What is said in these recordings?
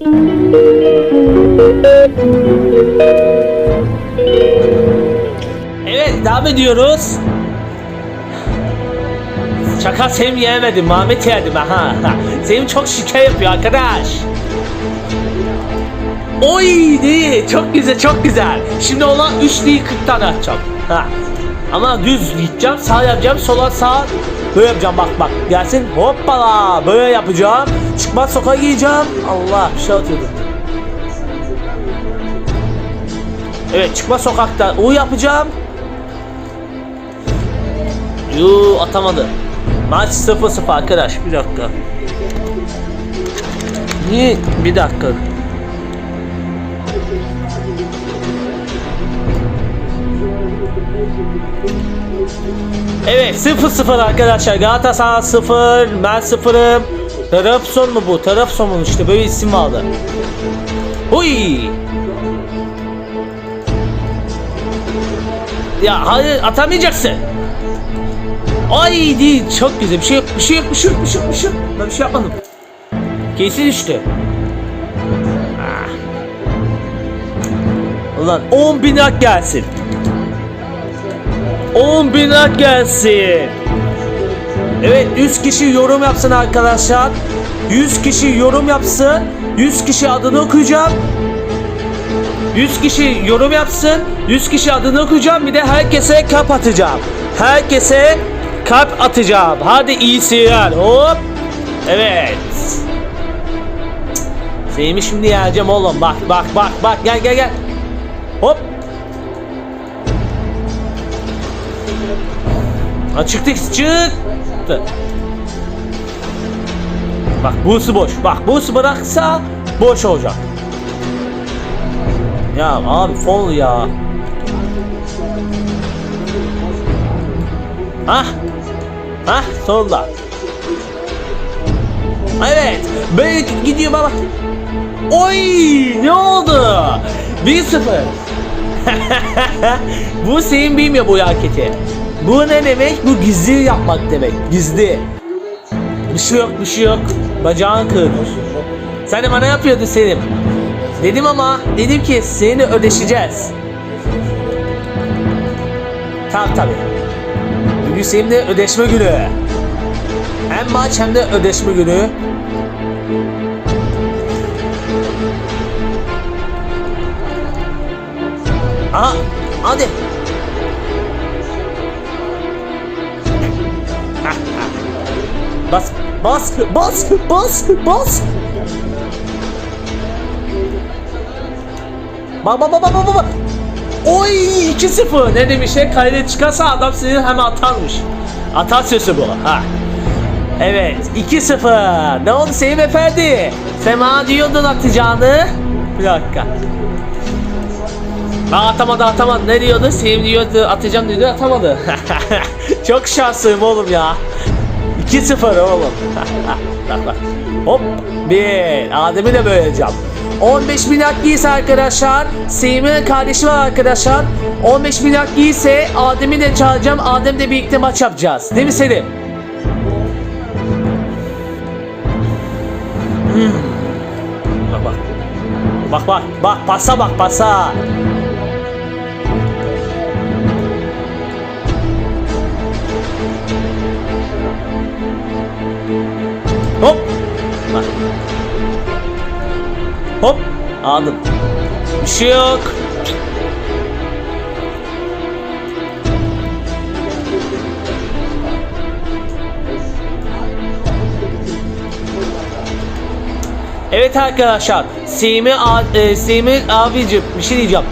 Evet devam ediyoruz. Şaka Sevim yemedim, Mehmet yedim aha. Sevim çok şeker yapıyor arkadaş. Oy değil, çok güzel çok güzel. Şimdi ona 3 değil 40 tane atacağım. Ha. Ama düz gideceğim, sağ yapacağım, sola sağ. Böyle yapacağım bak bak. Gelsin hoppala böyle yapacağım. Çıkmaz sokağa giyeceğim. Allah bir şey atıyordum. Evet çıkma sokakta U yapacağım. Yuu atamadı. Maç 0-0 arkadaş bir dakika. Niye? Bir dakika. Evet 0-0 arkadaşlar Galatasaray 0 ben 0'ım Trabzon mu bu? Trabzon mu işte böyle isim vardı. Huy! Ya hayır atamayacaksın. Ay değil çok güzel bir şey yok bir şey yok bir şey yok bir şey yok bir şey yok. Ben bir şey yapmadım. Kesin düştü. Ah. Ulan 10 bin hak gelsin. 10 bin hak gelsin. Evet 100 kişi yorum yapsın arkadaşlar. 100 kişi yorum yapsın. 100 kişi adını okuyacağım. 100 kişi yorum yapsın. 100 kişi adını okuyacağım. Bir de herkese kalp atacağım. Herkese kalp atacağım. Hadi iyi seyirler. Hop. Evet. Seni şimdi yiyeceğim oğlum. Bak bak bak bak. Gel gel gel. Hop. Ha, çıktı çıktı. Bak busu boş. Bak busu bıraksa boş olacak. Ya abi fol ya. Hah. Hah solda. Evet. Böyle gidiyor baba. Oy ne oldu? 1-0. bu senin bilmiyor bu hareketi. Bu ne demek? Bu gizli yapmak demek. Gizli. Bir şey yok, bir şey yok. Bacağın kırmış. Sen de bana yapıyordun Selim. Dedim ama dedim ki seni ödeşeceğiz. Tamam tabi. Bugün seninle ödeşme günü. Hem maç hem de ödeşme günü. Aha hadi. Bas, bas, bas, bas, bas. Bak bak bak bak bak bak. Oy 2-0. Ne demişler? Kalede çıkarsa adam seni hemen atarmış. Atar bu. Ha. Evet 2-0. Ne oldu Sevim Efendi? Bana diyordun atacağını. Bir dakika. Ha atamadı atamadı. Ne diyordu? Sevim diyordu atacağım diyordu atamadı. Çok şanslıyım oğlum ya. 2-0 oğlum. bak bak. Hop. Bir. Adem'i de böyle yapacağım. 15 bin hak giyse arkadaşlar. Sevim'in kardeşi var arkadaşlar. 15 bin hak giyse Adem'i de çağıracağım. Adem'le birlikte maç yapacağız. Değil mi Selim? Hmm. Bak bak. Bak bak. Bak pasa bak pasa. Hop. Aldım. Bir şey yok. Evet arkadaşlar. Simi, e, Simi abicim bir şey diyeceğim.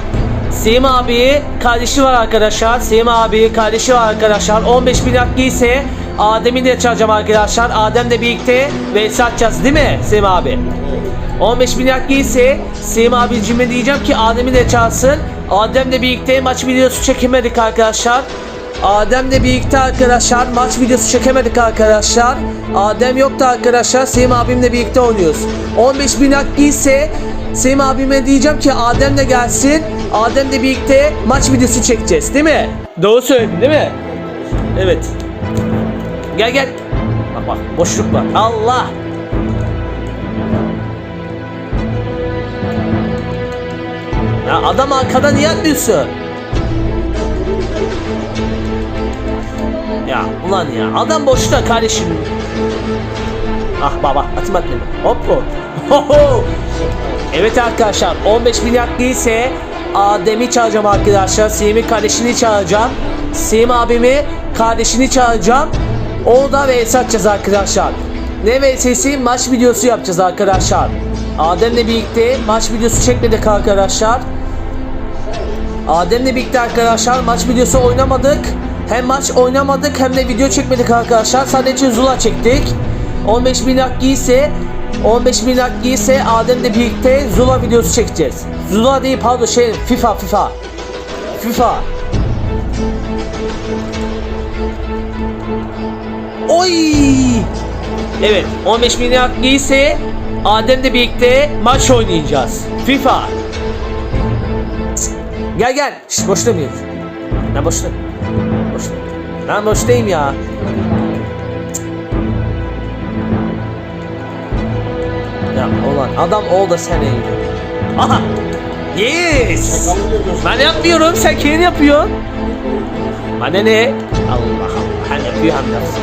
Simi abi kardeşi var arkadaşlar. Simi abi kardeşi var arkadaşlar. 15 bin hak giyse Adem'i de çağıracağım arkadaşlar. Adem'le birlikte vs atacağız değil mi Simi abi? 15 bin hak giyse Simi abicime diyeceğim ki Adem'i de çağırsın. Adem'le birlikte maç videosu çekemedik arkadaşlar. Adem'le birlikte arkadaşlar maç videosu çekemedik arkadaşlar. Adem yoktu arkadaşlar. Sevim abimle birlikte oynuyoruz. 15 bin hak giyse Sevim abime diyeceğim ki Adem de gelsin. Adem'le birlikte maç videosu çekeceğiz değil mi? Doğru söyledin değil mi? Evet. Gel gel. Bak bak boşluk var. Allah. Ya adam arkada niye atmıyorsun? Ya ulan ya adam boşta kardeşim. Ah baba atım atmayayım. Hop hop. Ho ho. Evet arkadaşlar 15 milyar değilse Adem'i çağıracağım arkadaşlar. Sim'i kardeşini çağıracağım. Sim abimi kardeşini çağıracağım. Orada vs atacağız arkadaşlar. Ne vs'si maç videosu yapacağız arkadaşlar. Adem'le birlikte maç videosu çekmedik arkadaşlar. Adem'le birlikte arkadaşlar maç videosu oynamadık. Hem maç oynamadık hem de video çekmedik arkadaşlar. Sadece Zula çektik. 15 bin dakika ise 15 bin dakika ise Adem'le birlikte Zula videosu çekeceğiz. Zula değil pardon şey FIFA FIFA. FIFA. Oy! Evet 15 bin dakika ise Adem'le birlikte maç oynayacağız. FIFA. Gel gel. Şşt boşta mıyız? Ne boşta? Boşta. Ben boştayım ya. Ya ulan adam ol da sen eğil. Aha. Yes. Ben yapmıyorum sen kendin yapıyorsun. Bana ne? Allah Allah. Hem yapıyor hem yapsın.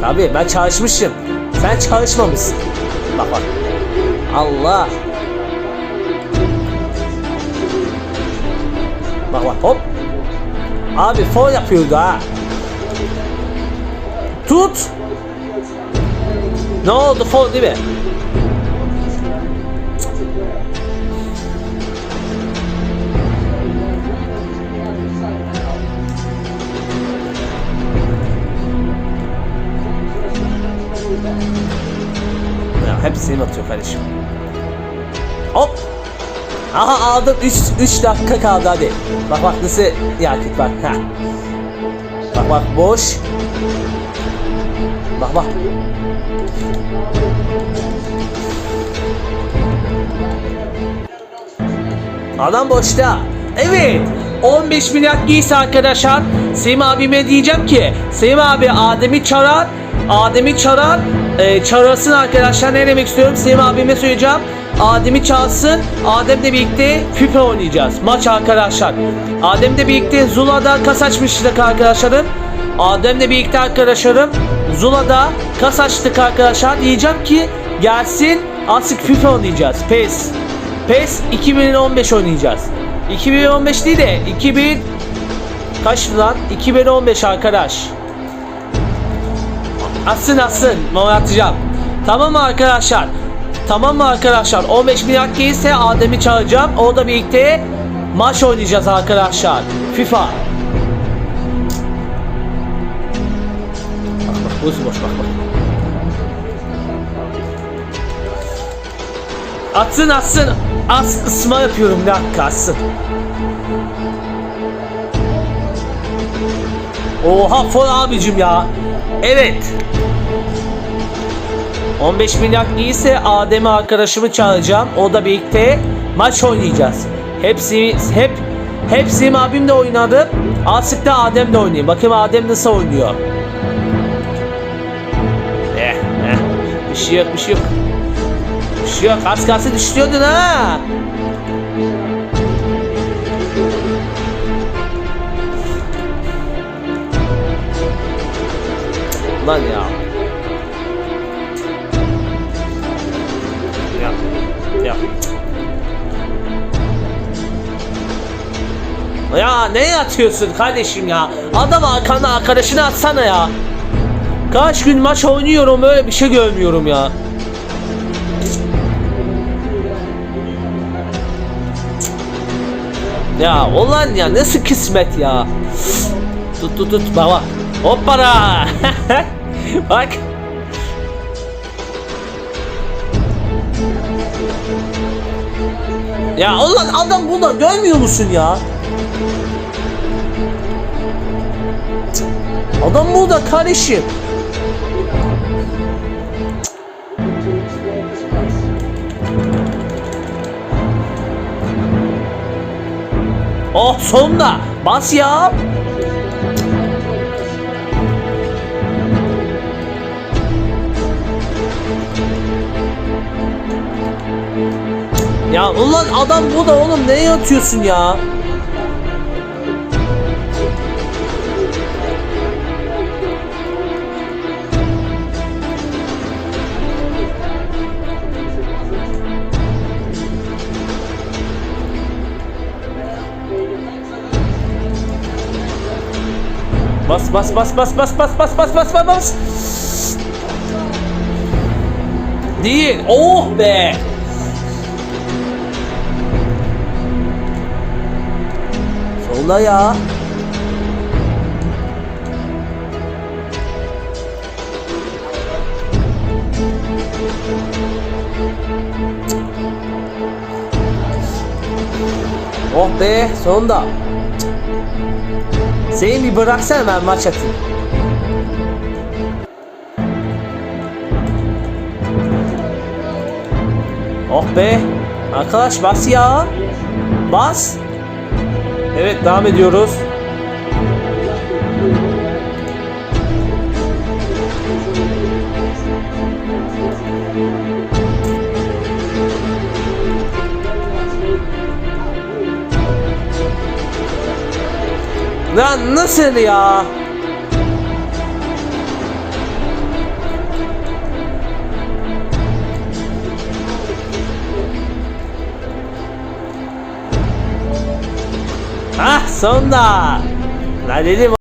Tabii ben çalışmışım. Sen çalışmamışsın. Bak bak. Allah. Bak bak hop. Abi fol yapıyordu ha. Tut. Ne oldu fol değil mi? Ya hepsini atıyor kardeşim. Hop. Aha aldım 3 3 dakika kaldı hadi. Bak bak nasıl yakıt bak. Ha. Bak bak boş. Bak bak. Adam boşta. Evet. 15 milyar giysi arkadaşlar. Sim abime diyeceğim ki Sim abi Adem'i çağır. Adem'i çağır. E, çağırsın arkadaşlar. Ne demek istiyorum? Sim abime söyleyeceğim. Adem'i çağırsın. Adem'le birlikte FIFA oynayacağız. Maç arkadaşlar. Adem'le birlikte Zula'da kas açmıştık arkadaşlarım. Adem'le birlikte arkadaşlarım Zula'da kas açtık arkadaşlar. Diyeceğim ki gelsin artık FIFA oynayacağız. PES. PES 2015 oynayacağız. 2015 değil de 2000 kaç lan? 2015 arkadaş. Atsın atsın. Mama atacağım. Tamam arkadaşlar? Tamam mı arkadaşlar? 15 bin hak ise Adem'i çağıracağım. Orada birlikte maç oynayacağız arkadaşlar. FIFA. Bak bak boş boş bak bak. Atsın atsın. As ısma yapıyorum bir dakika atsın. Oha fol abicim ya. Evet. 15 milyar ise Adem'i arkadaşımı çağıracağım. O da birlikte maç oynayacağız. Hepsi hep hepsi abim de oynadı. Artık da Adem de oynayayım. Bakayım Adem nasıl oynuyor. Eh, eh. Bir şey yok, bir şey yok. Bir şey yok. Az kalsın düşüyordun ha. Lan. Ya. Ya ne yatıyorsun kardeşim ya? Adam arkanda arkadaşını atsana ya. Kaç gün maç oynuyorum böyle bir şey görmüyorum ya. Ya olan ya nasıl kısmet ya. Tut tut tut baba. Hoppara. Bak. Ya ulan adam burada görmüyor musun ya? Adam burada kardeşim. Oh sonunda bas ya. Ya ulan adam bu da oğlum neye atıyorsun ya? Bas bas bas bas bas bas bas bas bas bas bas. Değil. Oh be. Sola ya. Oh be sonunda. Seni bir bıraksana ben maç atayım. Oh be. Arkadaş bas ya. Bas. Evet devam ediyoruz. Lan nasıl ya? Ah sonunda. Lan dedim